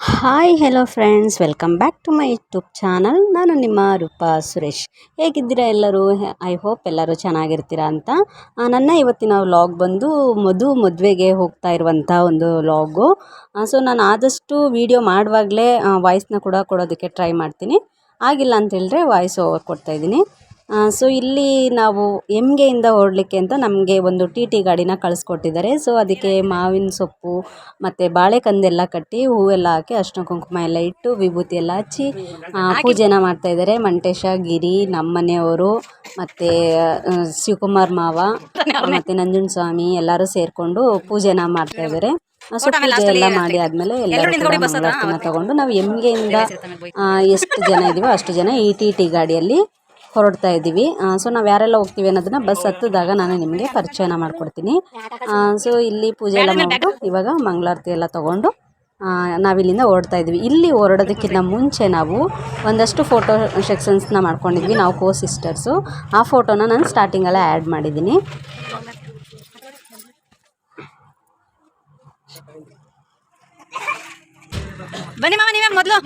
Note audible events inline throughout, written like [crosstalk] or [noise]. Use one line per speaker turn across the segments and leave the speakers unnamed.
Hi hello friends welcome back to my YouTube channel ನಾನು ನಿಮ್ಮ ರೂಪಾ ಸುರೇಶ್. ಹೇಗಿದ್ದೀರಾ ಎಲ್ಲರೂ? ಐ ಹೋಪ್ ಎಲ್ಲರೂ ಚೆನ್ನಾಗಿರ್ತೀರಾ ಅಂತ. ನನ್ನ ಇವತ್ತಿನ ವ್ಲಾಗ್ ಬಂದು ಮಧು ಮದುವೆಗೆ ಹೋಗ್ತಾ ಇರುವಂಥ ಒಂದು ವ್ಲಾಗು ಸೊ ನಾನು ಆದಷ್ಟು ವೀಡಿಯೋ ಮಾಡುವಾಗಲೇ ವಾಯ್ಸ್ನ ಕೂಡ ಕೊಡೋದಕ್ಕೆ ಟ್ರೈ ಮಾಡ್ತೀನಿ. ಆಗಿಲ್ಲ ಅಂತ ಹೇಳಿದ್ರೆ ವಾಯ್ಸ್ ಓವರ್ ಕೊಡ್ತಾ ಇದ್ದೀನಿ. ಸೊ ಇಲ್ಲಿ ನಾವು ಎಮ್ಗೆಯಿಂದ ಹೊರಡ್ಲಿಕ್ಕೆ ಅಂತ ನಮಗೆ ಒಂದು ಟಿ ಟಿ ಗಾಡಿನ ಕಳಿಸ್ಕೊಟ್ಟಿದ್ದಾರೆ. ಸೊ ಅದಕ್ಕೆ ಮಾವಿನ ಸೊಪ್ಪು, ಮತ್ತು ಬಾಳೆಕಂದೆಲ್ಲ ಕಟ್ಟಿ ಹೂವೆಲ್ಲ ಹಾಕಿ ಅರ್ಶಿನ ಕುಂಕುಮ ಎಲ್ಲ ಇಟ್ಟು ವಿಭೂತಿ ಎಲ್ಲ ಹಚ್ಚಿ ಪೂಜೆನ ಮಾಡ್ತಾ ಇದ್ದಾರೆ. ಮಂಟೇಶ, ಗಿರಿ, ನಮ್ಮನೆಯವರು, ಮತ್ತು ಶಿವಕುಮಾರ್ ಮಾವ, ಮತ್ತು ನಂಜುನ್ ಸ್ವಾಮಿ ಎಲ್ಲರೂ ಸೇರಿಕೊಂಡು ಪೂಜೆನ ಮಾಡ್ತಾ ಇದ್ದಾರೆ. ಎಲ್ಲ ಮಾಡಿ ಆದಮೇಲೆ ಎಲ್ಲರೂ ತಗೊಂಡು ನಾವು ಎಮ್ಗೆಯಿಂದ ಎಷ್ಟು ಜನ ಇದೀವೋ ಅಷ್ಟು ಜನ ಈ ಟಿ ಟಿ ಗಾಡಿಯಲ್ಲಿ ಹೊರಡ್ತಾ ಇದ್ದೀವಿ. ಸೊ ನಾವು ಯಾರೆಲ್ಲ ಹೋಗ್ತೀವಿ ಅನ್ನೋದನ್ನ ಬಸ್ ಹತ್ತಿದಾಗ ನಾನು ನಿಮಗೆ ಪರಿಚಯನ ಮಾಡಿಕೊಡ್ತೀನಿ. ಸೊ ಇಲ್ಲಿ ಪೂಜೆ ಎಲ್ಲ ಮಾಡಿಬಿಟ್ಟು ಇವಾಗ ಮಂಗಳಾರತಿ ಎಲ್ಲ ತೊಗೊಂಡು ನಾವಿಲ್ಲಿಂದ ಹೊರಡ್ತಾ ಇದ್ವಿ ಇಲ್ಲಿ ಹೊರಡೋದಕ್ಕಿಂತ ಮುಂಚೆ ನಾವು ಒಂದಷ್ಟು ಫೋಟೋ ಸೆಕ್ಷನ್ಸ್ನ ಮಾಡ್ಕೊಂಡಿದ್ವಿ ನಾವು ಕೋ ಸಿಸ್ಟರ್ಸು ಆ ಫೋಟೋನ ನಾನು ಸ್ಟಾರ್ಟಿಂಗಲ್ಲೇ ಆ್ಯಡ್ ಮಾಡಿದ್ದೀನಿ.
ಬನ್ನಿ ಮಾಮ ನೀವೇ ಮೊದಲು.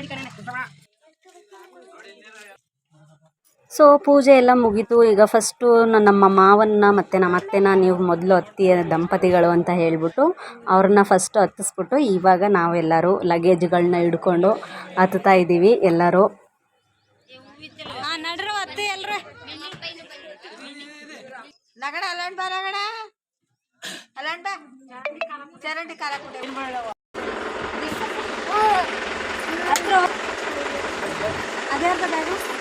ಸೊ ಪೂಜೆ ಎಲ್ಲ ಮುಗೀತು. ಈಗ ಫಸ್ಟು ನಮ್ಮ ಮಾವನ್ನ ಮತ್ತು ನಮ್ಮ ಅತ್ತೆನ ನೀವು ಮೊದಲು ಅತ್ತಿ ದಂಪತಿಗಳು ಅಂತ ಹೇಳಿಬಿಟ್ಟು ಅವ್ರನ್ನ ಫಸ್ಟು ಹತ್ತಿಸ್ಬಿಟ್ಟು ಇವಾಗ ನಾವೆಲ್ಲರೂ ಲಗೇಜ್ಗಳನ್ನ ಹಿಡ್ಕೊಂಡು ಹತ್ತುತ್ತಾ ಇದ್ದೀವಿ ಎಲ್ಲರೂ.
ಹಾ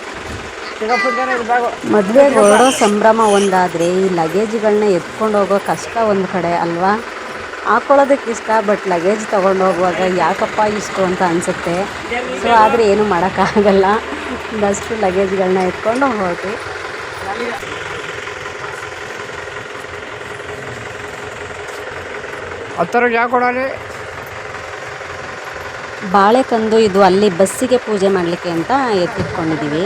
ಮದುವೆಗೆ ಹೊರಡೋ ಸಂಭ್ರಮ ಒಂದಾದರೆ ಈ ಲಗೇಜ್ಗಳನ್ನ ಎತ್ಕೊಂಡು ಹೋಗೋ ಕಷ್ಟ ಒಂದು ಕಡೆ ಅಲ್ವಾ? ಹಾಕೊಳ್ಳೋದಕ್ಕೆ ಇಷ್ಟ ಬಟ್ ಲಗೇಜ್ ತೊಗೊಂಡು ಹೋಗುವಾಗ ಯಾಕಪ್ಪ ಇಷ್ಟು ಅಂತ ಅನಿಸುತ್ತೆ? ಸೊ ಆದರೆ ಏನು ಮಾಡೋಕ್ಕಾಗಲ್ಲ. ಬಸ್ಟು ಲಗೇಜ್ಗಳನ್ನ ಎತ್ಕೊಂಡು ಹೋಗಿ. ಬಾಳೆಕಂದು ಇದು ಅಲ್ಲಿ ಬಸ್ಸಿಗೆ ಪೂಜೆ ಮಾಡಲಿಕ್ಕೆ ಅಂತ ಎತ್ತಿಟ್ಕೊಂಡಿದ್ದೀವಿ.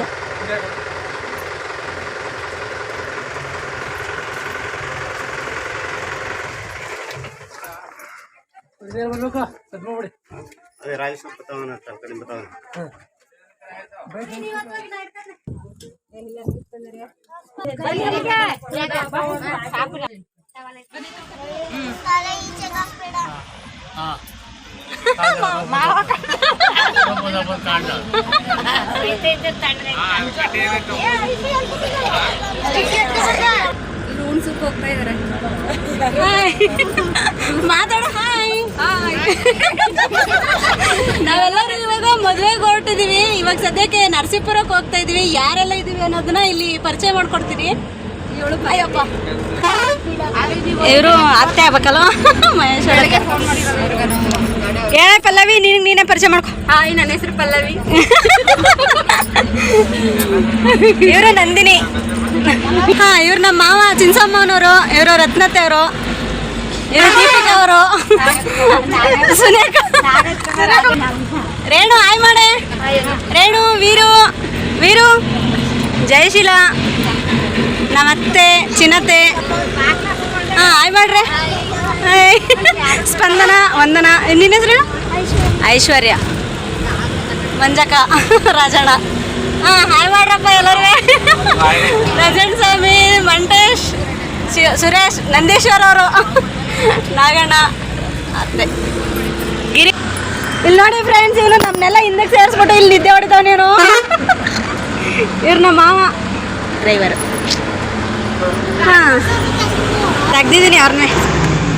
ಅದೇ ರಾಜೇಶ್ವರ ಬತಾವನ ಕಡಿಮೆ ಬತಾವನ
ಮಾತಾಡ ಹಾಯ್ [laughs] ನಾವೆಲ್ಲರೂ ಇವಾಗ ಮದುವೆಗೆ ಹೊರಟಿದೀವಿ ಇವಾಗ ಸದ್ಯಕ್ಕೆ ನರಸೀಪುರಕ್ಕೆ ಹೋಗ್ತಾ ಇದೀವಿ ಯಾರೆಲ್ಲ ಇದೀವಿ ಅನ್ನೋದನ್ನ ಇಲ್ಲಿ ಪರಿಚಯ ಮಾಡ್ಕೊಡ್ತೀರಿ ಅಯ್ಯಪ್ಪ. ಇವರು ಅತ್ತೆ ಆಗ್ಬೇಕಲ್ಲ [laughs] ಮಹೇಶ್ ಹೇಳ ಪಲ್ಲವಿ ನೀನು ನೀನೇ ಪರಿಚಯ ಮಾಡ್ಕೊ. ಹಾಯ್ ನನ್ನ ಹೆಸರು ಪಲ್ಲವಿ. [laughs] ಇವರು ನಂದಿನಿ. ಹಾ ಇವ್ರು ನಮ್ಮ ಮಾವ ಚಿನ್ಸಮ್ಮನವರು ಇವರು ರತ್ನತೆ ಅವರು. ಇವರು ದೀಪಿಕಾ ಅವರು ಸುನೇಕ ರೇಣು ಆಯ್ ಮಾಡೆ. ರೇಣು ವೀರು ವೀರು ಜಯಶೀಲ ನಮ್ಮತ್ತೆ ಚಿನ್ನತೆ. ಹಾಂ ಆಯ್ ಮಾಡ್ರೆ. ಸ್ಪಂದನ ವಂದನ. ನಿನ್ನ ಹೆಸರು ಐಶ್ವರ್ಯ. ಮಂಜಕ ರಾಜಣ್ಣ. ಹಾಂ ಹಾಯ್ ಮಾಡ್ರಪ್ಪ ಎಲ್ಲರೂ ರಜನ್ ಸ್ವಾಮಿ ಮಂಟೇಶ್ ಸುರೇಶ್ ನಂದೀಶ್ವರ್ ಅವರು. [laughs] ನಾಗಣ್ಣ. ಅತ್ತೆ ಗಿರಿ ಇಲ್ಲಿ ನೋಡಿ ಫ್ರೆಂಡ್ಸ್ ಇವನು ನಮ್ಮನ್ನೆಲ್ಲ ಹಿಂದಕ್ಕೆ ಸೇರಿಸ್ಬಿಟ್ಟು ಇಲ್ಲಿ ನಿದ್ದೆ ಹೊಡಿತಾವನೇನು [laughs] ಇವ್ರು ನಮ್ಮ ಮಾವ. ಡ್ರೈವರ್ ಹಾಂ. ತೆಗ್ದಿದ್ದೀನಿ ಅವ್ರನ್ನೇ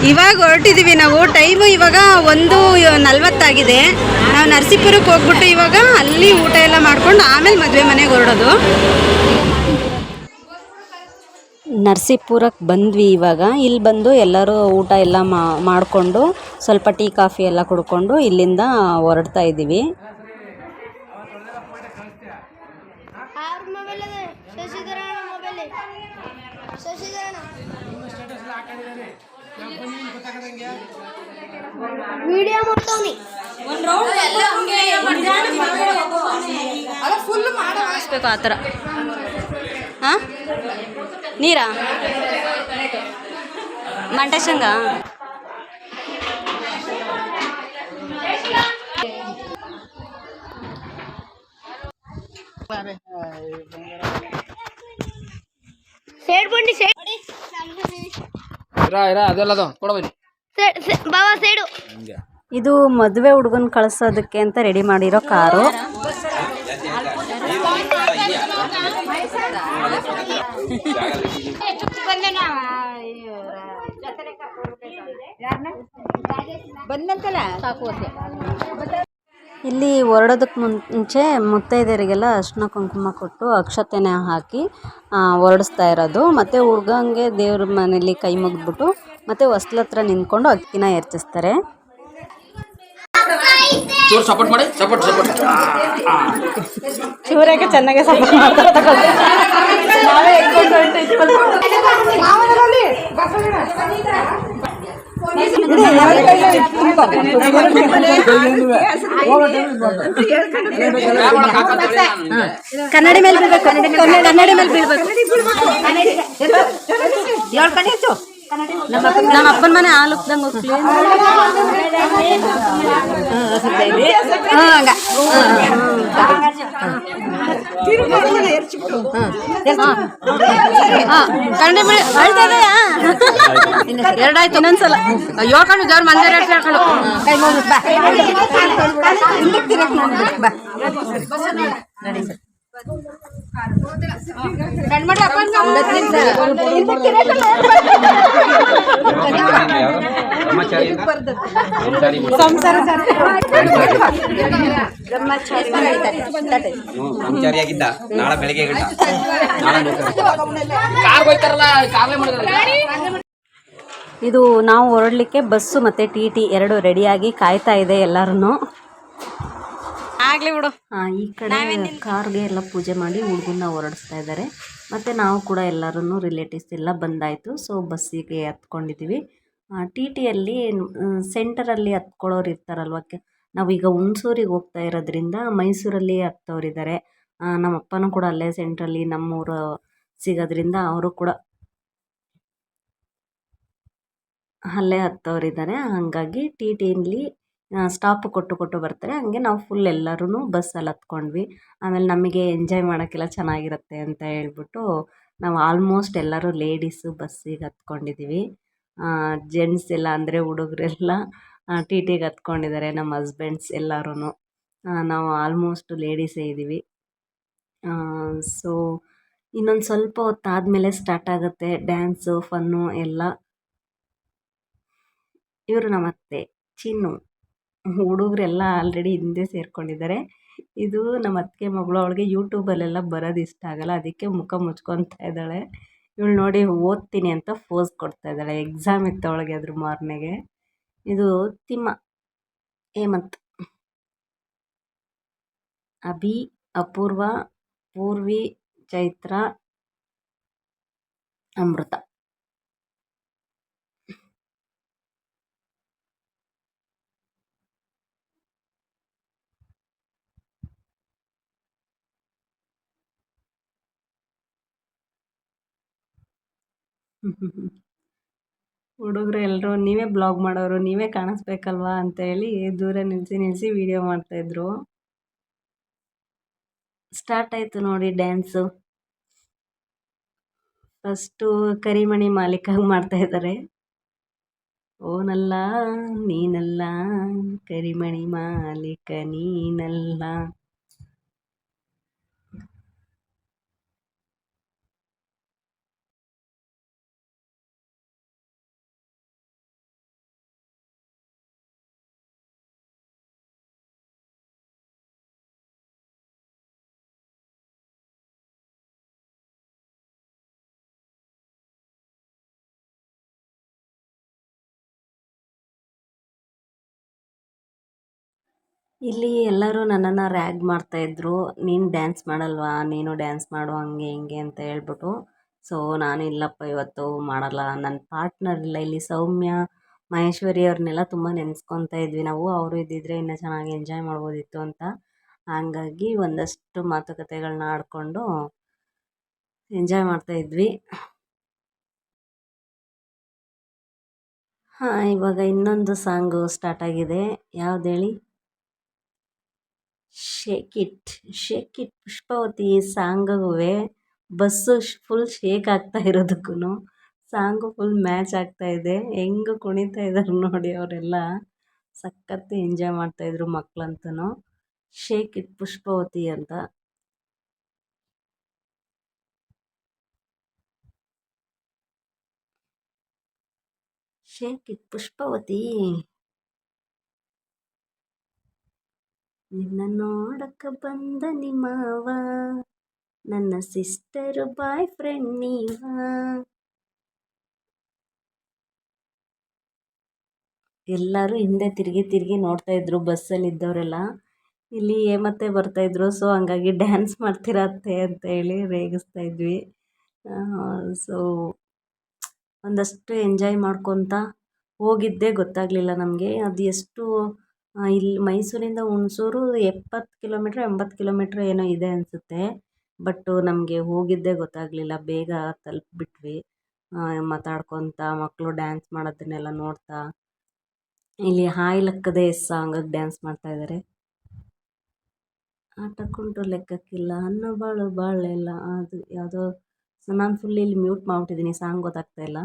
ಇವಾಗ ಹೊರಟಿದ್ದೀವಿ ನಾವು. ಟೈಮು ಇವಾಗ ಒಂದು ನಲ್ವತ್ತಾಗಿದೆ. ನಾವು ನರಸೀಪುರಕ್ಕೆ ಹೋಗ್ಬಿಟ್ಟು ಇವಾಗ ಅಲ್ಲಿ ಊಟ ಎಲ್ಲ ಮಾಡ್ಕೊಂಡು ಆಮೇಲೆ ಮದುವೆ ಮನೆಗೆ ಹೊರಡೋದು.
ನರಸೀಪುರಕ್ಕೆ ಬಂದ್ವಿ ಇವಾಗ. ಇಲ್ಲಿ ಬಂದು ಎಲ್ಲರೂ ಊಟ ಎಲ್ಲ ಮಾಡಿಕೊಂಡು ಸ್ವಲ್ಪ ಟೀ ಕಾಫಿ ಎಲ್ಲ ಕುಡ್ಕೊಂಡು ಇಲ್ಲಿಂದ ಹೊರಡ್ತಾ ಇದ್ದೀವಿ. ಆ ಥರ. ಹಾಂ? ನೀರಾ? ಮಂಟೇಶಂಗ?
ಸೈಡ್ ಬಂಡಿ ಸೈಡ್.
ಇರ ಇರ ಅದೆಲ್ಲದು ಕೊಡ ಬನ್ನಿ.
ಬಾಬಾ ಸೈಡು.
ಇದು ಮದುವೆ ಹುಡುಗನ್ ಕಳ್ಸೋದಕ್ಕೆ ಅಂತ ರೆಡಿ ಮಾಡಿರೋ ಕಾರು. ಇಲ್ಲಿ ಹೊರಡೋದಕ್ಕೆ ಮುಂಚೆ ಮುತ್ತೈದೆಯರಿಗೆಲ್ಲ ಅರ್ಶಿನ ಕುಂಕುಮ ಕೊಟ್ಟು ಅಕ್ಷತೆನ ಹಾಕಿ ಹೊರಡಿಸ್ತಾ ಇರೋದು. ಮತ್ತು ಹುಡ್ಗಂಗೆ ದೇವ್ರ ಮನೇಲಿ ಕೈ ಮುಗಿದ್ಬಿಟ್ಟು ಮತ್ತು ಹೊಸ್ಲತ್ರ ನಿಂತ್ಕೊಂಡು ಅಕ್ಕಿನ ಎರ್ಚಿಸ್ತಾರೆ.
ಚೂರು ಸಪೋರ್ಟ್ ಮಾಡಿ ಸಪೋರ್ಟ್ ಸಪೋರ್ಟ್
ಚೂರಕ್ಕೆ ಚೆನ್ನಾಗಿ ಸಪೋರ್ಟ್ ಮಾಡ್ತಾರೆ ಕನ್ನಡಿ ಮೇಲೆ ಬೀಳ್ಬೇಕು ಕನ್ನಡಿ ಕನ್ನಡಿ ಮೇಲೆ ಬೀಳ್ಬೇಕು. ನಮ್ಮ ಅಪ್ಪನ ಮನೆ ಆ ಉಕ್ದಂಗೆ ಹೋಗ್ಲಿ ಕನ್ನಡಿ ಮೇಲೆ ಅಳ್ತಾ ಇದೆಯಾ ಎರಡಾಯ್ತು ಇನ್ನೊಂದ್ಸಲ ಹೇಳ್ಕೊಂಡು ಜೋರ್ ಮಂದಿ ಹೇಳ್ಕೊಂಡು ಕೈ ಮುಗಿದು ಬಾ ಹಿಂದಕ್ಕೆ ತಿರಕ್ ನೋಡ್ಬೇಕು ಬಾ ಕಣ್ಮಡ್ರಿ ಅಪ್ಪ ಸಂಸಾರ
ಬ್ರಹ್ಮಚಾರಿಯಾಗಿದ್ದ. ನಾಳೆ ಬೆಳಿಗ್ಗೆ
ಇದು ನಾವು ಹೊರಡ್ಲಿಕ್ಕೆ ಬಸ್ಸು ಮತ್ತೆ ಟಿ ಟಿ ಎರಡು ರೆಡಿಯಾಗಿ ಕಾಯ್ತಾ ಇದೆ ಎಲ್ಲರೂ
ಆಗ್ಲಿ ಬಿಡು.
ಈ ಕಡೆ ಕಾರ್ಗೆ ಎಲ್ಲ ಪೂಜೆ ಮಾಡಿ ಹುಡುಗನ್ನ ಹೊರಡಿಸ್ತಾ ಇದ್ದಾರೆ. ಮತ್ತು ನಾವು ಕೂಡ ಎಲ್ಲರೂ ರಿಲೇಟಿವ್ಸ್ ಎಲ್ಲ ಬಂದಾಯಿತು. ಸೊ ಬಸ್ಸಿಗೆ ಹತ್ಕೊಂಡಿದ್ದೀವಿ ಟಿ ಟಿಯಲ್ಲಿ ಸೆಂಟರಲ್ಲಿ ಹತ್ಕೊಳ್ಳೋರು ಇರ್ತಾರಲ್ವ? ನಾವೀಗ ಹುಣಸೂರಿಗೆ ಹೋಗ್ತಾ ಇರೋದ್ರಿಂದ ಮೈಸೂರಲ್ಲಿ ಹತ್ತೋರಿದ್ದಾರೆ ನಮ್ಮ ಅಪ್ಪನೂ ಕೂಡ ಅಲ್ಲೇ ಸೆಂಟ್ರಲ್ಲಿ ನಮ್ಮೂರು ಸಿಗೋದ್ರಿಂದ ಅವರು ಕೂಡ ಅಲ್ಲೇ ಹತ್ತೋರಿದ್ದಾರೆ ಹಾಗಾಗಿ ಟಿ ಟಿಲಿ ಸ್ಟಾಪ್ ಕೊಟ್ಟು ಕೊಟ್ಟು ಬರ್ತಾರೆ. ಹಂಗೆ ನಾವು ಫುಲ್ ಎಲ್ಲರೂ ಬಸ್ಸಲ್ಲಿ ಹತ್ಕೊಂಡ್ವಿ. ಆಮೇಲೆ ನಮಗೆ ಎಂಜಾಯ್ ಮಾಡೋಕ್ಕೆಲ್ಲ ಚೆನ್ನಾಗಿರುತ್ತೆ ಅಂತ ಹೇಳ್ಬಿಟ್ಟು ನಾವು ಆಲ್ಮೋಸ್ಟ್ ಎಲ್ಲರೂ ಲೇಡೀಸು ಬಸ್ಸಿಗೆ ಹತ್ಕೊಂಡಿದ್ದೀವಿ ಜೆಂಟ್ಸ್ ಎಲ್ಲ ಅಂದರೆ ಹುಡುಗರೆಲ್ಲ ಟಿ ಟಿಗೆ ಹತ್ಕೊಂಡಿದ್ದಾರೆ ನಮ್ಮ ಹಸ್ಬೆಂಡ್ಸ್ ಎಲ್ಲರೂ ನಾವು ಆಲ್ಮೋಸ್ಟ್ ಲೇಡೀಸೇ ಇದ್ದೀವಿ ಸೊ ಇನ್ನೊಂದು ಸ್ವಲ್ಪ ಹೊತ್ತಾದಮೇಲೆ ಸ್ಟಾರ್ಟ್ ಆಗುತ್ತೆ ಡ್ಯಾನ್ಸು ಫನ್ನು ಎಲ್ಲ. ಇವರು ನಮ್ಮ ಅತ್ತೆ ಚಿನ್ನು. ಹುಡುಗರೆಲ್ಲ ಆಲ್ರೆಡಿ ಹಿಂದೆ ಸೇರ್ಕೊಂಡಿದ್ದಾರೆ. ಇದು ನಮ್ಮ ಅತ್ತಿಗೆ ಮಗಳು. ಅವಳಿಗೆ ಯೂಟ್ಯೂಬಲ್ಲೆಲ್ಲ ಬರೋದು ಇಷ್ಟ ಆಗಲ್ಲ. ಅದಕ್ಕೆ ಮುಖ ಮುಚ್ಕೊತಾ ಇದ್ದಾಳೆ. ಇವಳು ನೋಡಿ ಓದ್ತೀನಿ ಅಂತ ಫೋಸ್ ಕೊಡ್ತಾ ಇದ್ದಾಳೆ. ಎಕ್ಸಾಮ್ ಇತ್ತು ಅವಳಿಗೆ ಅದ್ರ ಮಾರ್ನೆಗೆ. ಇದು ತಿಮ್ಮ, ಹೇಮಂತ್. ಅಭಿ, ಅಪೂರ್ವ, ಪೂರ್ವಿ, ಚೈತ್ರ, ಅಮೃತ. ಹುಡುಗರು ಎಲ್ಲರೂ ನೀವೇ ಬ್ಲಾಗ್ ಮಾಡೋರು, ನೀವೇ ಕಾಣಿಸ್ಬೇಕಲ್ವಾ ಅಂತ ಹೇಳಿ ದೂರ ನಿಲ್ಸಿ ನಿಲ್ಲಿಸಿ ವೀಡಿಯೋ ಮಾಡ್ತಾಯಿದ್ರು ಸ್ಟಾರ್ಟ್ ಆಯಿತು ನೋಡಿ ಡ್ಯಾನ್ಸು ಫಸ್ಟು ಕರಿಮಣಿ ಮಾಲೀಕಾಗಿ ಮಾಡ್ತಾಯಿದ್ದಾರೆ ಓನಲ್ಲ, ನೀನಲ್ಲ, ಕರಿಮಣಿ ಮಾಲೀಕ ನೀನಲ್ಲ. ಇಲ್ಲಿ ಎಲ್ಲರೂ ನನ್ನನ್ನು ರ್ಯಾಗ್ ಮಾಡ್ತಾಯಿದ್ರು ನೀನು ಡ್ಯಾನ್ಸ್ ಮಾಡಲ್ವಾ? ನೀನು ಡ್ಯಾನ್ಸ್ ಮಾಡು ಹಂಗೆ ಹಿಂಗೆ ಅಂತ ಹೇಳ್ಬಿಟ್ಟು. ಸೊ ನಾನು ಇಲ್ಲಪ್ಪ, ಇವತ್ತು ಮಾಡಲ್ಲ. ನನ್ನ ಪಾರ್ಟ್ನರ್ ಇಲ್ಲ ಇಲ್ಲಿ ಸೌಮ್ಯ, ಮಹೇಶ್ವರಿ ಅವ್ರನ್ನೆಲ್ಲ ತುಂಬ ನೆನೆಸ್ಕೊತಾ ಇದ್ವಿ ನಾವು. ಅವರು ಇದ್ದಿದ್ರೆ ಇನ್ನೂ ಚೆನ್ನಾಗಿ ಎಂಜಾಯ್ ಮಾಡ್ಬೋದಿತ್ತು ಅಂತ. ಹಾಗಾಗಿ ಒಂದಷ್ಟು ಮಾತುಕತೆಗಳನ್ನ ಆಡಿಕೊಂಡು ಎಂಜಾಯ್ ಮಾಡ್ತಾಯಿದ್ವಿ ಹಾಂ, ಇವಾಗ ಇನ್ನೊಂದು ಸಾಂಗು ಸ್ಟಾರ್ಟ್ ಆಗಿದೆ. ಯಾವ್ದು ಹೇಳಿ? Shake it shake it Pushpavati ಸಾಂಗಗುವೆ bus full shake ಆಗ್ತಾ ಇರೋದಕ್ಕೂ ಸಾಂಗು ಫುಲ್ ಮ್ಯಾಚ್ ಆಗ್ತಾ ಇದೆ. ಹೆಂಗೆ ಕುಣಿತಾ ಇದ್ದಾರೆ ನೋಡಿ ಅವರೆಲ್ಲ. ಸಖತ್ತು ಎಂಜಾಯ್ ಮಾಡ್ತಾ ಮಾಡ್ತಾಯಿದ್ರು ಮಕ್ಕಳಂತೂ ಶೇಕ್ ಇಟ್ ಪುಷ್ಪಾವತಿ ಅಂತ. Shake it Pushpavati. ನಿನ್ನ ನೋಡಕ್ಕೆ ಬಂದ ನಿಮ್ಮವ ನನ್ನ ಸಿಸ್ಟರ್ ಬಾಯ್ ಫ್ರೆಂಡ್ ನೀವ. ಎಲ್ಲರೂ ಹಿಂದೆ ತಿರುಗಿ ತಿರುಗಿ ನೋಡ್ತಾ ಇದ್ರು ಬಸ್ಸಲ್ಲಿ ಇದ್ದವರೆಲ್ಲ. ಇಲ್ಲಿ ಬರ್ತಾ ಇದ್ರು ಸೊ ಹಂಗಾಗಿ ಡ್ಯಾನ್ಸ್ ಮಾಡ್ತಿರತ್ತೆ ಅಂತ ಹೇಳಿ ರೇಗಿಸ್ತಾ ಇದ್ವಿ. ಸೊ ಒಂದಷ್ಟು ಎಂಜಾಯ್ ಮಾಡ್ಕೊತ ಹೋಗಿದ್ದೇ, ಗೊತ್ತಾಗಲಿಲ್ಲ ನಮಗೆ. ಅದು ಎಷ್ಟು ಇಲ್ಲಿ ಮೈಸೂರಿಂದ ಹುಣಸೂರು ಎಪ್ಪತ್ತು ಕಿಲೋಮೀಟ್ರ್, ಎಂಬತ್ತು ಕಿಲೋಮೀಟ್ರ್ ಏನೋ ಇದೆ ಅನಿಸುತ್ತೆ. ಬಟ್ಟು ನಮಗೆ ಹೋಗಿದ್ದೇ ಗೊತ್ತಾಗಲಿಲ್ಲ. ಬೇಗ ತಲುಪಿಬಿಟ್ವಿ. ಮಾತಾಡ್ಕೊತಾ ಮಕ್ಕಳು ಡ್ಯಾನ್ಸ್ ಮಾಡೋದನ್ನೆಲ್ಲ ನೋಡ್ತಾ. ಇಲ್ಲಿ ಹಾಯ್ ಲಕ್ಕದೆ ಸಾಂಗಾಗಿ ಡ್ಯಾನ್ಸ್ ಮಾಡ್ತಾಯಿದ್ದಾರೆ ಆಟಕ್ಕುಂಟು ಲೆಕ್ಕಕ್ಕಿಲ್ಲ. ಅನ್ನೋ ಬಾಳು ಬಾಳೆಲ್ಲ ಅದು ಯಾವುದೋ ನಾನು ಫುಲ್ ಇಲ್ಲಿ ಮ್ಯೂಟ್ ಮಾಡ್ಬಿಟ್ಟಿದ್ದೀನಿ ಸಾಂಗ್ ಗೊತ್ತಾಗ್ತಾ ಇಲ್ಲ.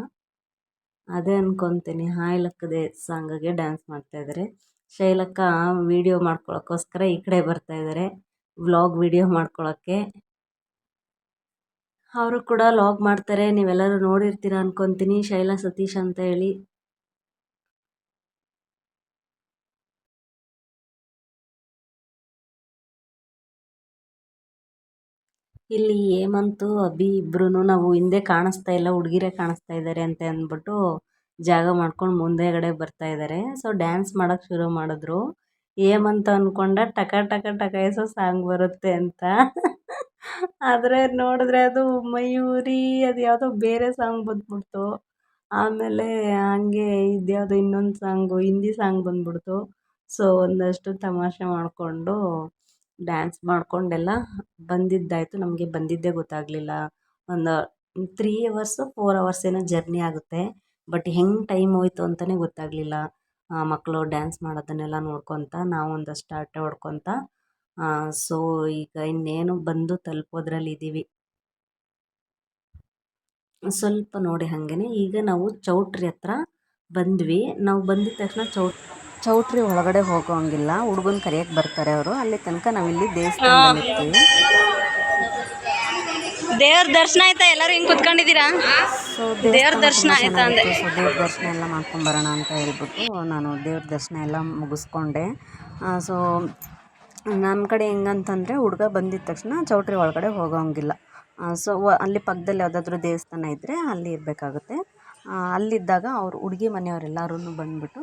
ಅದೇ ಅನ್ಕೊತೀನಿ. ಹಾಯ್ ಲಕ್ಕದೆ ಸಾಂಗಾಗೆ ಡ್ಯಾನ್ಸ್ ಮಾಡ್ತಾಯಿದ್ದಾರೆ ಶೈಲಕ್ಕ ವೀಡಿಯೋ ಮಾಡ್ಕೊಳ್ಳೋಕ್ಕೋಸ್ಕರ ಈ ಕಡೆ ಬರ್ತಾ ಇದ್ದಾರೆ ವ್ಲಾಗ್ ವೀಡಿಯೋ ಮಾಡ್ಕೊಳ್ಳೋಕ್ಕೆ ಅವರು ಕೂಡ ಲಾಗ್ ಮಾಡ್ತಾರೆ. ನೀವೆಲ್ಲರೂ ನೋಡಿರ್ತೀರ ಅನ್ಕೊತೀನಿ. ಶೈಲಾ, ಸತೀಶ್ ಅಂತ ಹೇಳಿ. ಇಲ್ಲಿ ಹೇಮಂತು, ಅಭಿ ಇಬ್ರು ನಾವು ಹಿಂದೆ ಕಾಣಿಸ್ತಾ ಇಲ್ಲ. ಹುಡುಗಿರೇ ಕಾಣಿಸ್ತಾ ಇದ್ದಾರೆ ಅಂತ ಅಂದ್ಬಿಟ್ಟು ಜಾಗ ಮಾಡ್ಕೊಂಡು ಮುಂದೆಗಡೆ ಬರ್ತಾ ಇದ್ದಾರೆ ಸೊ ಡ್ಯಾನ್ಸ್ ಮಾಡೋಕೆ ಶುರು ಮಾಡಿದ್ರು. ಏಮ್ ಅಂತ ಅನ್ಕೊಂಡ ಟಕ ಟಕ ಟಕ ಎಸೋ ಸಾಂಗ್ ಬರುತ್ತೆ ಅಂತ. ಆದರೆ ನೋಡಿದ್ರೆ ಅದು ಮಯೂರಿ, ಅದು ಯಾವುದೋ ಬೇರೆ ಸಾಂಗ್ ಬಂದ್ಬಿಡ್ತು. ಆಮೇಲೆ ಹಂಗೆ ಇದ್ಯಾವುದೋ ಇನ್ನೊಂದು ಸಾಂಗು ಹಿಂದಿ ಸಾಂಗ್ ಬಂದ್ಬಿಡ್ತು. ಸೊ ಒಂದಷ್ಟು ತಮಾಷೆ ಮಾಡಿಕೊಂಡು ಡ್ಯಾನ್ಸ್ ಮಾಡಿಕೊಂಡೆಲ್ಲ ಬಂದಿದ್ದಾಯಿತು. ನಮಗೆ ಬಂದಿದ್ದೇ ಗೊತ್ತಾಗಲಿಲ್ಲ. ಒಂದು ತ್ರೀ ಅವರ್ಸು ಫೋರ್ ಅವರ್ಸ್ ಏನೋ ಜರ್ನಿ ಆಗುತ್ತೆ. ಬಟ್ ಹೆಂಗೆ ಟೈಮ್ ಹೋಯ್ತು ಅಂತಲೇ ಗೊತ್ತಾಗಲಿಲ್ಲ. ಮಕ್ಕಳು ಡ್ಯಾನ್ಸ್ ಮಾಡೋದನ್ನೆಲ್ಲ ನೋಡ್ಕೊತ, ನಾವು ಒಂದಷ್ಟು ಹರಟೆ ಹೊಡ್ಕೊತ ಸೊ ಈಗ ಇನ್ನೇನು ಬಂದು ತಲುಪೋದ್ರಲ್ಲಿ ಇದ್ದೀವಿ ಸ್ವಲ್ಪ ನೋಡಿ ಹಾಗೇನೆ, ಈಗ ನಾವು ಚೌಟ್ರಿ ಹತ್ರ ಬಂದ್ವಿ. ನಾವು ಬಂದಿದ ತಕ್ಷಣ ಚೌಟ್, ಚೌಟ್ರಿ ಒಳಗಡೆ ಹೋಗೋಂಗಿಲ್ಲ. ಹುಡುಗನ ಕರಿಯಕ್ಕೆ ಬರ್ತಾರೆ ಅವರು. ಅಲ್ಲಿ ತನಕ ನಾವಿಲ್ಲಿ ದೇವಸ್ಥಾನದಲ್ಲಿ
ದೇವ್ರ ದರ್ಶನ ಆಯ್ತಾ? ಎಲ್ಲರೂ ಹಿಂಗ್ ಕುತ್ಕೊಂಡಿದ್ದೀರಾ?
ಸೊ
ದೇವ್ರ ದರ್ಶನ ಆಯ್ತಾ ಅಂದ್ರೆ
ಸೊ ದೇವ್ರ ದರ್ಶನ ಎಲ್ಲ ಮಾಡ್ಕೊಂಬರೋಣ ಅಂತ ಹೇಳ್ಬಿಟ್ಟು ನಾನು ದೇವ್ರ ದರ್ಶನ ಎಲ್ಲ ಮುಗಿಸ್ಕೊಂಡೆ. ಸೊ ನಮ್ಮ ಕಡೆ ಹೆಂಗಂತಂದರೆ ಹುಡುಗ ಬಂದಿದ್ದ ತಕ್ಷಣ ಚೌಟ್ರಿ ಒಳಗಡೆ ಹೋಗೋಂಗಿಲ್ಲ. ಸೊ ಅಲ್ಲಿ ಪಕ್ಕದಲ್ಲಿ ಯಾವುದಾದ್ರೂ ದೇವಸ್ಥಾನ ಇದ್ದರೆ ಅಲ್ಲಿ ಇರಬೇಕಾಗುತ್ತೆ. ಅಲ್ಲಿದ್ದಾಗ ಅವರು ಹುಡುಗಿ ಮನೆಯವರೆಲ್ಲರೂ ಬಂದುಬಿಟ್ಟು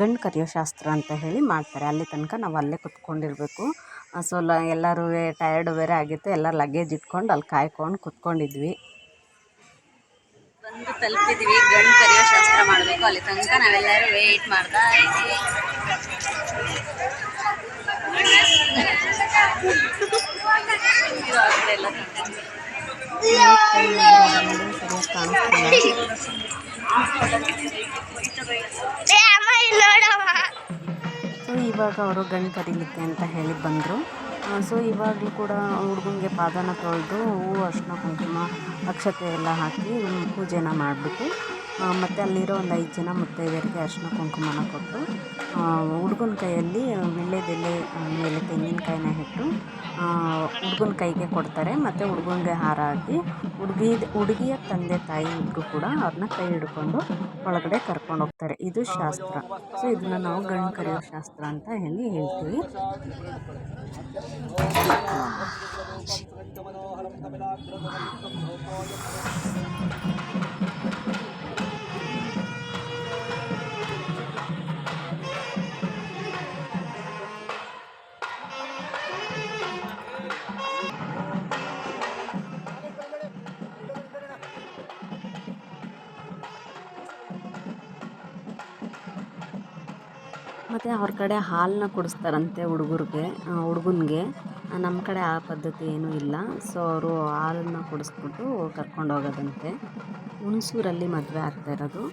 ಗಂಡು ಕರೆಯೋ ಶಾಸ್ತ್ರ ಅಂತ ಹೇಳಿ ಮಾಡ್ತಾರೆ. ಅಲ್ಲಿ ತನಕ ನಾವು ಅಲ್ಲೇ ಕುತ್ಕೊಂಡಿರಬೇಕು. ಸೊ ಲ ಎಲ್ಲರೂ ಟಯರ್ಡ್ ಬೇರೆ ಆಗಿತ್ತು. ಎಲ್ಲ ಲಗೇಜ್ ಇಟ್ಕೊಂಡು ಅಲ್ಲಿ ಕಾಯ್ಕೊಂಡು ಕುತ್ಕೊಂಡಿದ್ವಿ.
ಬಂದು ತಲುಪಿದ್ವಿ. ಗಂಡು ಕರೆಯೋ ಶಾಸ್ತ್ರ ಮಾಡಬೇಕು. ಅಲ್ಲಿ ತನಕ ನಾವೆಲ್ಲರೂ ವೇಟ್ ಮಾಡ್ತಾ ಇದ್ದೀವಿ
ಸರಿಯಾಗಿ ಕಾಣಿಸ್ತಿಲ್ಲ ಸೊ, ಇವಾಗ ಅವರು ಗಂಡು ಕರೀಲಿಕ್ಕೆ ಅಂತ ಹೇಳಿ ಬಂದರು. ಸೊ, ಇವಾಗಲೂ ಕೂಡ ಹುಡುಗನಿಗೆ ಪಾದನ ತೊಳೆದು ಹೂವು ಅರ್ಶಿನ ಕುಂಕುಮ, ಅಕ್ಷತೆ ಎಲ್ಲ ಹಾಕಿ ಪೂಜೆನ ಮಾಡಿಬಿಟ್ಟು ಮತ್ತು ಅಲ್ಲಿರೋ ಒಂದು ಐದು ಜನ ಮುತ್ತೈದೆಯರಿಗೆ ಅರಿಶಿನ ಕುಂಕುಮನ ಕೊಟ್ಟು ಹುಡುಗನ ಕೈಯಲ್ಲಿ ವೀಳ್ಯದೆಲೆ ಮೇಲೆ ತೆಂಗಿನಕಾಯಿನ ಇಟ್ಟು ಹುಡ್ಗನ ಕೈಗೆ ಕೊಡ್ತಾರೆ. ಮತ್ತು ಹುಡುಗನಿಗೆ ಹಾರ ಹಾಕಿ ಹುಡುಗಿ ಹುಡುಗಿಯ ತಂದೆ ತಾಯಿ ಇಬ್ಬರು ಕೂಡ ಅವ್ರನ್ನ ಕೈ ಹಿಡ್ಕೊಂಡು ಒಳಗಡೆ ಕರ್ಕೊಂಡು ಹೋಗ್ತಾರೆ. ಇದು ಶಾಸ್ತ್ರ. ಸೊ ಇದನ್ನು ನಾವು ಗಂಡು ಕರೆಯೋ ಶಾಸ್ತ್ರ ಅಂತ ಹೇಳಿ ಹೇಳ್ತೀವಿ. ಮತ್ತು ಅವ್ರ ಕಡೆ ಹಾಲನ್ನ ಕುಡಿಸ್ತಾರಂತೆ ಹುಡುಗರ್ಗೆ ಹುಡ್ಗನ್ಗೆ. ನಮ್ಮ ಕಡೆ ಆ ಪದ್ಧತಿ ಏನೂ ಇಲ್ಲ. ಸೊ ಅವರು ಹಾಲನ್ನ ಕುಡಿಸ್ಬಿಟ್ಟು ಕರ್ಕೊಂಡು ಹೋಗೋದಂತೆ. ಹುಣಸೂರಲ್ಲಿ ಮದುವೆ ಆಗ್ತಾ ಇರೋದು.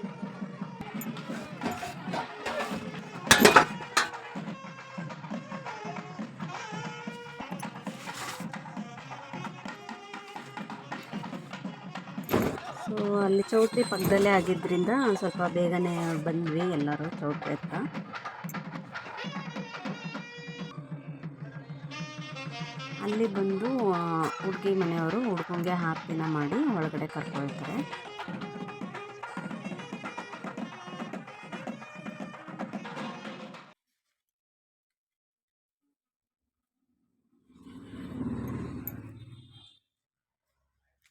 ಸೊ, ಅಲ್ಲಿ ಚೌಟ್ರಿ ಪಕ್ಕದಲ್ಲೇ ಆಗಿದ್ದರಿಂದ ಸ್ವಲ್ಪ ಬೇಗನೆ ಬಂದ್ವಿ ಎಲ್ಲರೂ ಚೌಟ್ರಿ ಹತ್ರ. ಅಲ್ಲಿ ಬಂದು ಹುಡುಗಿ ಮನೆಯವರು ಹುಡ್ಗಂಗೆ ದಿನ ಮಾಡಿ ಒಳಗಡೆ ಕರ್ಕೊಳ್ತಾರೆ.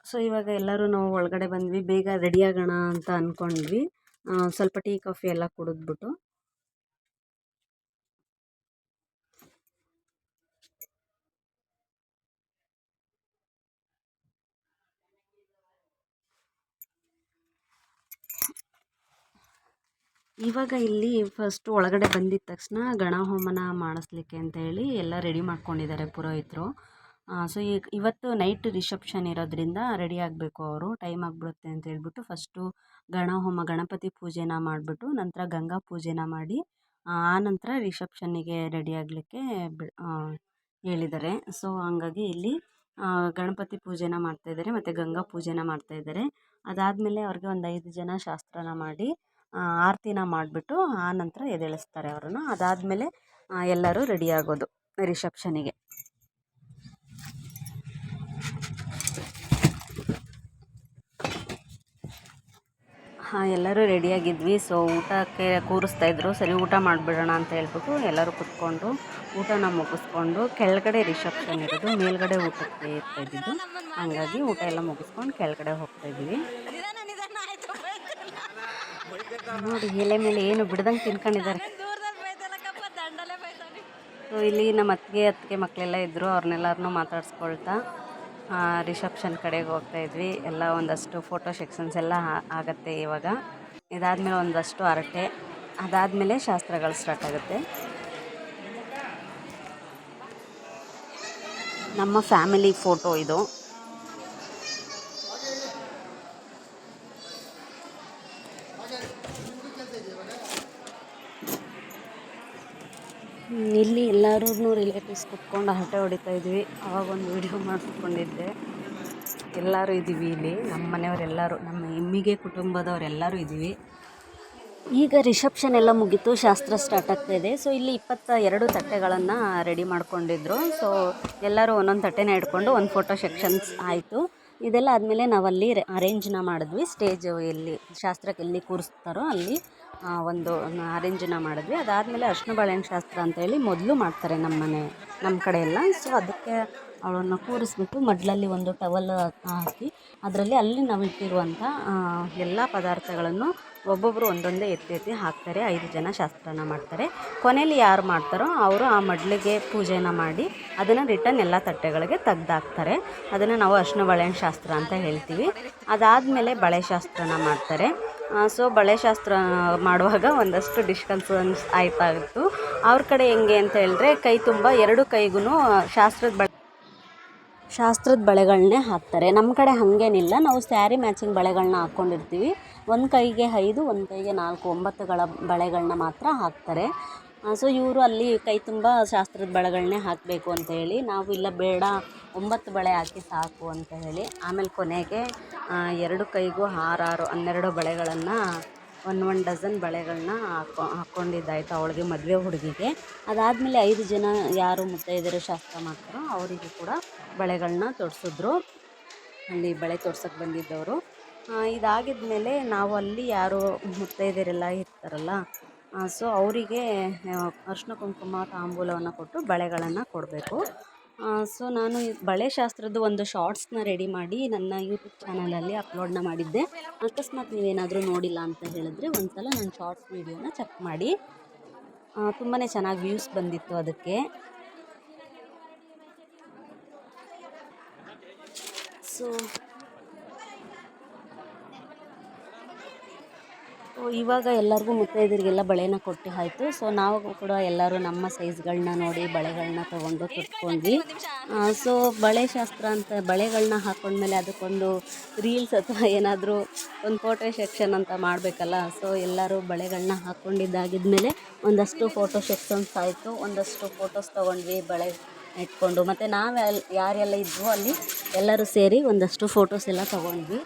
ಸೊ, ಇವಾಗ ಎಲ್ಲರೂ ನಾವು ಒಳಗಡೆ ಬಂದ್ವಿ. ಬೇಗ ರೆಡಿ ಆಗೋಣ ಅಂತ ಅಂದ್ಕೊಂಡ್ವಿ ಸ್ವಲ್ಪ ಟೀ, ಕಾಫಿ ಎಲ್ಲ ಕುಡಿದ್ಬಿಟ್ಟು. ಇವಾಗ ಇಲ್ಲಿ ಫಸ್ಟು ಒಳಗಡೆ ಬಂದಿದ ತಕ್ಷಣ ಗಣ ಹೋಮನ ಮಾಡಿಸ್ಲಿಕ್ಕೆ ಅಂತ ಹೇಳಿ ಎಲ್ಲ ರೆಡಿ ಮಾಡ್ಕೊಂಡಿದ್ದಾರೆ ಪುರೋಹಿತರು. ಸೊ ಈಗ ಇವತ್ತು ನೈಟ್ ರಿಸೆಪ್ಷನ್ ಇರೋದ್ರಿಂದ ರೆಡಿ ಆಗಬೇಕು ಅವರು ಟೈಮ್ ಆಗಿಬಿಡುತ್ತೆ ಅಂತ ಹೇಳ್ಬಿಟ್ಟು ಫಸ್ಟು ಗಣ ಹೋಮ, ಗಣಪತಿ ಪೂಜೆನ ಮಾಡಿಬಿಟ್ಟು ನಂತರ ಗಂಗಾ ಪೂಜೆನ ಮಾಡಿ, ಆ ನಂತರ ರಿಸೆಪ್ಷನ್ನಿಗೆ ರೆಡಿ ಆಗಲಿಕ್ಕೆ ಹೇಳಿದ್ದಾರೆ. ಸೊ ಹಂಗಾಗಿ ಇಲ್ಲಿ ಗಣಪತಿ ಪೂಜೆನ ಮಾಡ್ತಾಯಿದ್ದಾರೆ ಮತ್ತು ಗಂಗಾ ಪೂಜೆನ ಮಾಡ್ತಾಯಿದ್ದಾರೆ ಅದಾದಮೇಲೆ ಅವ್ರಿಗೆ ಒಂದು ಐದು ಜನ ಶಾಸ್ತ್ರನ ಮಾಡಿ ಆರತಿನ ಮಾಡಿಬಿಟ್ಟು ಆ ನಂತರ ಎದ್ದೇಳಿಸ್ತಾರೆ ಅವರನ್ನು. ಅದಾದಮೇಲೆ ಎಲ್ಲರೂ ರೆಡಿ ಆಗೋದು ರಿಸೆಪ್ಷನಿಗೆ ಹಾಂ, ಎಲ್ಲರೂ ರೆಡಿಯಾಗಿದ್ವಿ ಸೊ ಊಟಕ್ಕೆ ಕೂರಿಸ್ತಾ ಇದ್ರು. ಸರಿ, ಊಟ ಮಾಡಿಬಿಡೋಣ ಅಂತ ಹೇಳ್ಬಿಟ್ಟು ಎಲ್ಲರೂ ಕುತ್ಕೊಂಡು ಊಟನ ಮುಗಿಸ್ಕೊಂಡು ಕೆಳಗಡೆ ರಿಸೆಪ್ಷನ್ ಇರೋದು. ಮೇಲ್ಗಡೆ ಊಟಕ್ಕೆ ಇರ್ತಾ ಇದ್ದಿದ್ದು. ಹಂಗಾಗಿ ಊಟ ಎಲ್ಲ ಮುಗಿಸ್ಕೊಂಡು ಕೆಳಗಡೆ ಹೋಗ್ತಾ
ಆಯ್ತು
ನೋಡಿ ಎಲೆ ಮೇಲೆ ಏನು ಬಿಡ್ದಂಗೆ ತಿನ್ಕೊಂಡಿದ್ದಾರೆ. ಸೊ ಇಲ್ಲಿ ನಮ್ಮ ಅತ್ತಿಗೆ ಅತ್ತಿಗೆ ಮಕ್ಕಳೆಲ್ಲ ಇದ್ದರು ಅವ್ರನ್ನೆಲ್ಲರನ್ನೂ ಮಾತಾಡಿಸ್ಕೊಳ್ತಾ ರಿಸೆಪ್ಷನ್ ಕಡೆಗೆ ಹೋಗ್ತಾ ಇದ್ವಿ. ಎಲ್ಲ ಒಂದಷ್ಟು ಫೋಟೋ ಸೆಕ್ಷನ್ಸ್ ಎಲ್ಲ ಆಗುತ್ತೆ ಆಗತ್ತೆ ಇವಾಗ. ಇದಾದಮೇಲೆ ಒಂದಷ್ಟು ಹರಟೆ ಅದಾದಮೇಲೆ ಶಾಸ್ತ್ರಗಳು ಸ್ಟಾರ್ಟ್ ಆಗುತ್ತೆ. ನಮ್ಮ ಫ್ಯಾಮಿಲಿ ಫೋಟೋ ಇದು. ಇಲ್ಲಿ ಎಲ್ಲರೂ ರಿಲೇಟಿವ್ಸ್ ಕುತ್ಕೊಂಡು ಹಠ ಹೊಡಿತಾ ಇದ್ವಿ. ಅವಾಗ ಒಂದು ವಿಡಿಯೋ ಮಾಡಿಸ್ಕೊಂಡಿದ್ದೆ ಎಲ್ಲರೂ ಇದ್ದೀವಿ ಇಲ್ಲಿ. ನಮ್ಮ ಮನೆಯವರೆಲ್ಲರೂ ನಮ್ಮ ಎಮ್ಮಿಗೆ ಕುಟುಂಬದವರೆಲ್ಲರೂ ಇದ್ದೀವಿ ಈಗ ರಿಸೆಪ್ಷನ್ ಎಲ್ಲ ಮುಗೀತು. ಶಾಸ್ತ್ರ ಸ್ಟಾರ್ಟ್ ಆಗ್ತಾ ಇದೆ. ಸೊ ಇಲ್ಲಿ ಇಪ್ಪತ್ತ ಎರಡು ತಟ್ಟೆಗಳನ್ನು ರೆಡಿ ಮಾಡ್ಕೊಂಡಿದ್ರು. ಸೊ ಎಲ್ಲರೂ ಒಂದೊಂದು ತಟ್ಟೆನ ಇಟ್ಕೊಂಡು ಒಂದು ಫೋಟೋ ಸೆಕ್ಷನ್ಸ್ ಆಯಿತು. ಇದೆಲ್ಲ ಆದಮೇಲೆ ನಾವಲ್ಲಿ ಅರೇಂಜ್ನ ಮಾಡಿದ್ವಿ. ಸ್ಟೇಜ್ ಎಲ್ಲಿ ಶಾಸ್ತ್ರಕ್ಕೆ ಎಲ್ಲಿ ಕೂರಿಸ್ತಾರೋ ಅಲ್ಲಿ ಒಂದು ಅರೇಂಜ್ನ ಮಾಡಿದ್ವಿ. ಅದಾದಮೇಲೆ ಅರ್ಶಿನ ಬಾಳೆಹಣ್ಣು ಶಾಸ್ತ್ರ ಅಂತೇಳಿ ಮೊದಲು ಮಾಡ್ತಾರೆ ನಮ್ಮ ಮನೆ ನಮ್ಮ ಕಡೆ ಎಲ್ಲ ಸೊ ಅದಕ್ಕೆ ಅವಳನ್ನು ಕೂರಿಸ್ಬಿಟ್ಟು ಮಡ್ಲಲ್ಲಿ ಒಂದು ಟವಲ್ ಹಾಕಿ, ಅದರಲ್ಲಿ ಅಲ್ಲಿ ನಾವು ಇಟ್ಟಿರುವಂಥ ಎಲ್ಲ ಪದಾರ್ಥಗಳನ್ನು ಒಬ್ಬೊಬ್ಬರು ಒಂದೊಂದೇ ಎತ್ತಿ ಎತ್ತಿ ಹಾಕ್ತಾರೆ. ಐದು ಜನ ಶಾಸ್ತ್ರನ ಮಾಡ್ತಾರೆ. ಕೊನೆಯಲ್ಲಿ ಯಾರು ಮಾಡ್ತಾರೋ ಅವರು ಆ ಮಡ್ಲಿಗೆ ಪೂಜೆನ ಮಾಡಿ ಅದನ್ನು ರಿಟರ್ನ್ ಎಲ್ಲ ತಟ್ಟೆಗಳಿಗೆ ತೆಗ್ದಾಕ್ತಾರೆ. ಅದನ್ನು ನಾವು ಅರ್ಶಿನ ಬಾಳೆಹಣ್ಣು ಶಾಸ್ತ್ರ ಅಂತ ಹೇಳ್ತೀವಿ. ಅದಾದಮೇಲೆ ಬಳೆ ಶಾಸ್ತ್ರನ ಮಾಡ್ತಾರೆ. ಸೊ ಬಳೆ ಶಾಸ್ತ್ರ ಮಾಡುವಾಗ ಒಂದಷ್ಟು ಡಿಸ್ಕನ್ಸನ್ಸ್ ಆಯ್ತಾ ಇತ್ತು ಅವ್ರ ಕಡೆ ಹೆಂಗೆ ಅಂತ ಹೇಳಿದ್ರೆ ಕೈ ತುಂಬ ಎರಡು ಕೈಗೂ ಶಾಸ್ತ್ರದ ಬಳೆ ಶಾಸ್ತ್ರದ ಬಳೆಗಳನ್ನೇ ಹಾಕ್ತಾರೆ. ನಮ್ಮ ಕಡೆ ಹಾಗೇನಿಲ್ಲ. ನಾವು ಸ್ಯಾರಿ ಮ್ಯಾಚಿಂಗ್ ಬಳೆಗಳನ್ನ ಹಾಕ್ಕೊಂಡಿರ್ತೀವಿ ಒಂದು ಕೈಗೆ ಐದು, ಒಂದು ಕೈಗೆ ನಾಲ್ಕು, ಒಂಬತ್ತುಗಳ ಬಳೆಗಳನ್ನ ಮಾತ್ರ ಹಾಕ್ತಾರೆ. ಸೊ ಇವರು ಅಲ್ಲಿ ಕೈ ತುಂಬ ಶಾಸ್ತ್ರದ ಬಳೆಗಳನ್ನೇ ಹಾಕಬೇಕು ಅಂತ ಹೇಳಿ, ನಾವು ಇಲ್ಲ ಬೇಡ, ಒಂಬತ್ತು ಬಳೆ ಹಾಕಿ ಸಾಕು ಅಂತ ಹೇಳಿ, ಆಮೇಲೆ ಕೊನೆಗೆ ಎರಡು ಕೈಗೂ ಆರಾರು, ಹನ್ನೆರಡು ಬಳೆಗಳನ್ನು, ಒನ್ ಒನ್ ಡಜನ್ ಬಳೆಗಳನ್ನ ಹಾಕೊ, ಹಾಕ್ಕೊಂಡಿದ್ದಾಯ್ತು ಅವಳಿಗೆ ಮದುವೆ ಹುಡುಗಿಗೆ. ಅದಾದಮೇಲೆ ಐದು ಜನ ಯಾರು ಮುತ್ತೈದೆಯರು ಶಾಸ್ತ್ರ ಮಾಡ್ತಾರೋ ಅವರಿಗೂ ಕೂಡ ಬಳೆಗಳನ್ನ ತೊಡಿಸಿದ್ರು ಅಲ್ಲಿ ಬಳೆ ತೊಡ್ಸಕ್ಕೆ ಬಂದಿದ್ದವರು. ಇದಾಗಿದ ಮೇಲೆ ನಾವು ಅಲ್ಲಿ ಯಾರು ಮುತ್ತೈದೆಯರೆಲ್ಲ ಇರ್ತಾರಲ್ಲ ಸೊ ಅವರಿಗೆ ಅರ್ಶಿನ ಕುಂಕುಮ, ತಾಂಬೂಲವನ್ನು ಕೊಟ್ಟು ಬಳೆಗಳನ್ನು ಕೊಡಬೇಕು. ಸೊ ನಾನು ಬಳೆ ಶಾಸ್ತ್ರದ ಒಂದು ಶಾರ್ಟ್ಸ್ನ ರೆಡಿ ಮಾಡಿ ನನ್ನ ಯೂಟ್ಯೂಬ್ ಚಾನಲಲ್ಲಿ ಅಪ್ಲೋಡ್ನ ಮಾಡಿದ್ದೆ. ಅಕಸ್ಮಾತ್ ನೀವೇನಾದರೂ ನೋಡಿಲ್ಲ ಅಂತ ಹೇಳಿದ್ರೆ ಒಂದು ಸಲ ನನ್ನ ಶಾರ್ಟ್ಸ್ ವೀಡಿಯೋನ ಚೆಕ್ ಮಾಡಿ. ತುಂಬಾ ಚೆನ್ನಾಗಿ ವ್ಯೂಸ್ ಬಂದಿತ್ತು ಅದಕ್ಕೆ. ಸೊ ಇವಾಗ ಎಲ್ಲರಿಗೂ ಮುತ್ತೈದರಿಗೆಲ್ಲ ಬಳೆನ ಕೊಟ್ಟು ಆಯಿತು. ಸೊ ನಾವು ಕೂಡ ಎಲ್ಲರೂ ನಮ್ಮ ಸೈಜ್ಗಳನ್ನ ನೋಡಿ ಬಳೆಗಳನ್ನ ತೊಗೊಂಡು ಕುತ್ಕೊಂಡ್ವಿ. ಸೊ ಬಳೆ ಶಾಸ್ತ್ರ ಅಂತ ಬಳೆಗಳನ್ನ ಹಾಕ್ಕೊಂಡ್ಮೇಲೆ ಅದಕ್ಕೊಂದು ರೀಲ್ಸ್ ಅಥವಾ ಏನಾದರೂ ಒಂದು ಫೋಟೋ ಸೆಕ್ಷನ್ ಅಂತ ಮಾಡಬೇಕಲ್ಲ? ಸೊ ಎಲ್ಲರೂ ಬಳೆಗಳನ್ನ ಹಾಕ್ಕೊಂಡಿದ್ದಾಗಿದ್ಮೇಲೆ ಒಂದಷ್ಟು ಫೋಟೋ ಸೆಕ್ಷನ್ಸ್ ಆಯಿತು. ಒಂದಷ್ಟು ಫೋಟೋಸ್ ತೊಗೊಂಡ್ವಿ ಬಳೆ ಇಟ್ಕೊಂಡು. ಮತ್ತು ನಾವು ಯಾರೆಲ್ಲ ಇದ್ವೋ ಅಲ್ಲಿ ಎಲ್ಲರೂ ಸೇರಿ ಒಂದಷ್ಟು ಫೋಟೋಸ್ ಎಲ್ಲ ತೊಗೊಂಡ್ವಿ.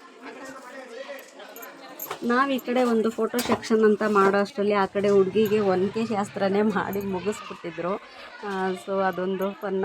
ನಾವು ಈ ಕಡೆ ಒಂದು ಫೋಟೋ ಸೆಕ್ಷನ್ ಅಂತ ಮಾಡೋ ಅಷ್ಟರಲ್ಲಿ ಆ ಕಡೆ ಹುಡುಗಿಗೆ ಒನಕೆ ಶಾಸ್ತ್ರನೇ ಮಾಡಿ ಮುಗಿಸ್ಬಿಟ್ಟಿದ್ರು. ಸೊ ಅದೊಂದು ಫನ್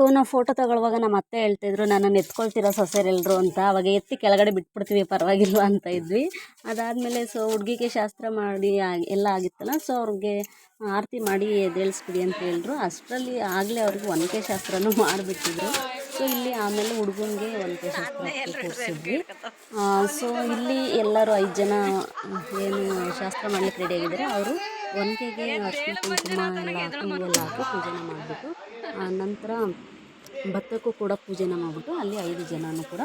ಸೊ ನಾವು ಫೋಟೋ ತಗೊಳ್ಳುವಾಗ ನಮ್ಮ ಅತ್ತೆ ಹೇಳ್ತಿದ್ರು ನನ್ನನ್ನು ಎತ್ಕೊಳ್ತೀರಾ ಸೊಸೆರೆಲ್ಲರೂ ಅಂತ. ಅವಾಗ ಎತ್ತಿ ಕೆಳಗಡೆ ಬಿಟ್ಬಿಡ್ತೀವಿ, ಪರವಾಗಿಲ್ಲ ಅಂತ ಇದ್ವಿ. ಅದಾದಮೇಲೆ ಸೊ ಹುಡುಗಿಗೆ ಶಾಸ್ತ್ರ ಮಾಡಿ ಎಲ್ಲ ಆಗಿತ್ತಲ್ಲ ಸೊ ಅವ್ರಿಗೆ ಆರತಿ ಮಾಡಿ ಎದ್ದೇಳಿಸ್ಬಿಡಿ ಅಂತ ಹೇಳಿದ್ರು ಅಷ್ಟರಲ್ಲಿ ಆಗಲೇ ಅವ್ರಿಗೆ ಒನಕೆ ಶಾಸ್ತ್ರನೂ ಮಾಡಿಬಿಟ್ಟಿದ್ರು. ಸೊ ಇಲ್ಲಿ ಆಮೇಲೆ ಹುಡುಗನಿಗೆ ಒನಕೆ ಶಾಸ್ತ್ರ ತೋರಿಸಿದ್ವಿ ಸೊ ಇಲ್ಲಿ ಎಲ್ಲರೂ ಐದು ಜನ ಏನು ಶಾಸ್ತ್ರ ಮಾಡಲಿಕ್ಕೆ ರೆಡಿ ಆಗಿದ್ದಾರೆ ಅವರು ಒನಕೆಗೆ ಅರ್ಶಿನ ಕುಂಕುಮ ಎಲ್ಲ ಹಾಕಿ ಪೂಜೆನ ಮಾಡಿಬಿಟ್ಟು ನಂತರ ಭತ್ತಕ್ಕೂ ಕೂಡ ಪೂಜೆನ ಮಾಡಿಬಿಟ್ಟು ಅಲ್ಲಿ ಐದು ಜನನೂ ಕೂಡ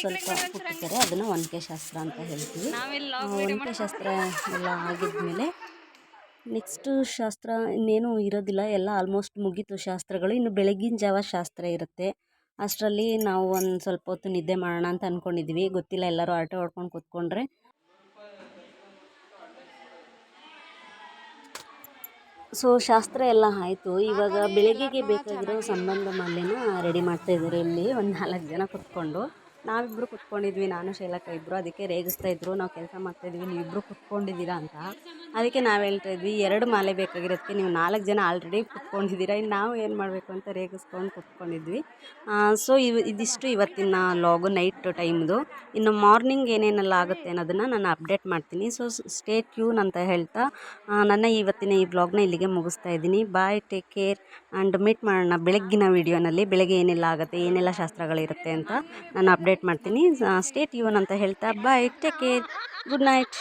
ಸ್ವಲ್ಪ ಕುಟ್ಟಿರ್ತಾರೆ. ಅದನ್ನು ಒನಕೆ ಶಾಸ್ತ್ರ ಅಂತ ಹೇಳ್ತೀವಿ. ಒನಕೆ ಶಾಸ್ತ್ರ ಎಲ್ಲ ಆಗಿದ್ಮೇಲೆ ನೆಕ್ಸ್ಟು ಶಾಸ್ತ್ರ ಇನ್ನೇನು ಇರೋದಿಲ್ಲ. ಎಲ್ಲ ಆಲ್ಮೋಸ್ಟ್ ಮುಗೀತು ಶಾಸ್ತ್ರಗಳು. ಇನ್ನು ಬೆಳಗಿನ ಜಾವ ಶಾಸ್ತ್ರ ಇರುತ್ತೆ. ಅಷ್ಟರಲ್ಲಿ ನಾವು ಒಂದು ಸ್ವಲ್ಪ ಹೊತ್ತು ನಿದ್ದೆ ಮಾಡೋಣ ಅಂತ ಅಂದ್ಕೊಂಡಿದ್ವಿ ಗೊತ್ತಿಲ್ಲ ಎಲ್ಲರೂ ಆಟೋ ಹೊಡ್ಕೊಂಡು ಕೂತ್ಕೊಂಡ್ರೆ. ಸೊ ಶಾಸ್ತ್ರ ಎಲ್ಲ ಆಯಿತು. ಇವಾಗ ಬೆಳಗ್ಗೆಗೆ ಬೇಕಾಗಿರೋ ಸಂಬಂಧ ಮಾಲೆನ ರೆಡಿ ಮಾಡ್ತಾ ಇದ್ದಾರೆ ಇಲ್ಲಿ. ಒಂದು ನಾಲ್ಕು ಜನ ಕುತ್ಕೊಂಡು. ನಾವಿಬ್ಬರು ಕುತ್ಕೊಂಡಿದ್ವಿ, ನಾನು, ಶೈಲಕ್ಕ ಇಬ್ಬರು ಅದಕ್ಕೆ ರೇಗಿಸ್ತಾ ಇದ್ರು. ನಾವು ಕೆಲಸ ಮಾಡ್ತಾಯಿದ್ವಿ ನೀವಿಬ್ಬರು ಕುತ್ಕೊಂಡಿದ್ದೀರಾ ಅಂತ. ಅದಕ್ಕೆ ನಾವು ಹೇಳ್ತಾ ಇದ್ವಿ, ಎರಡು ಮಾಲೆ ಬೇಕಾಗಿರೋದಕ್ಕೆ ನೀವು ನಾಲ್ಕು ಜನ ಆಲ್ರೆಡಿ ಕುತ್ಕೊಂಡಿದ್ದೀರಾ. ಇನ್ನು ನಾವು ಏನು ಮಾಡಬೇಕು ಅಂತ ರೇಗಿಸ್ಕೊಂಡು ಕುತ್ಕೊಂಡಿದ್ವಿ. ಸೊ ಇವು, ಇದಿಷ್ಟು ಇವತ್ತಿನ ಲಾಗು ನೈಟ್ ಟೈಮ್ದು ಇನ್ನು ಮಾರ್ನಿಂಗ್ ಏನೇನೆಲ್ಲ ಆಗುತ್ತೆ ಅನ್ನೋದನ್ನು ನಾನು ಅಪ್ಡೇಟ್ ಮಾಡ್ತೀನಿ. ಸೊ ಸ್ಟೇ ಟ್ಯೂನ್ ಅಂತ ಹೇಳ್ತಾ ನನ್ನ ಇವತ್ತಿನ ಈ ವ್ಲಾಗ್ನ ಇಲ್ಲಿಗೆ ಮುಗಿಸ್ತಾ ಇದ್ದೀನಿ. Bye take care and meet ಮಾಡೋಣ ಬೆಳಗ್ಗಿನ ವೀಡಿಯೋನಲ್ಲಿ ಬೆಳಗ್ಗೆ ಏನೆಲ್ಲ ಆಗುತ್ತೆ, ಏನೆಲ್ಲ ಶಾಸ್ತ್ರಗಳಿರುತ್ತೆ ಅಂತ ನಾನು ಅಪ್ಡೇಟ್ ಮಾಡ್ತೀನಿ. ಸ್ಟೇ ಟ್ಯೂನ್ ಅಂತ ಹೇಳ್ತಾ bye take care good night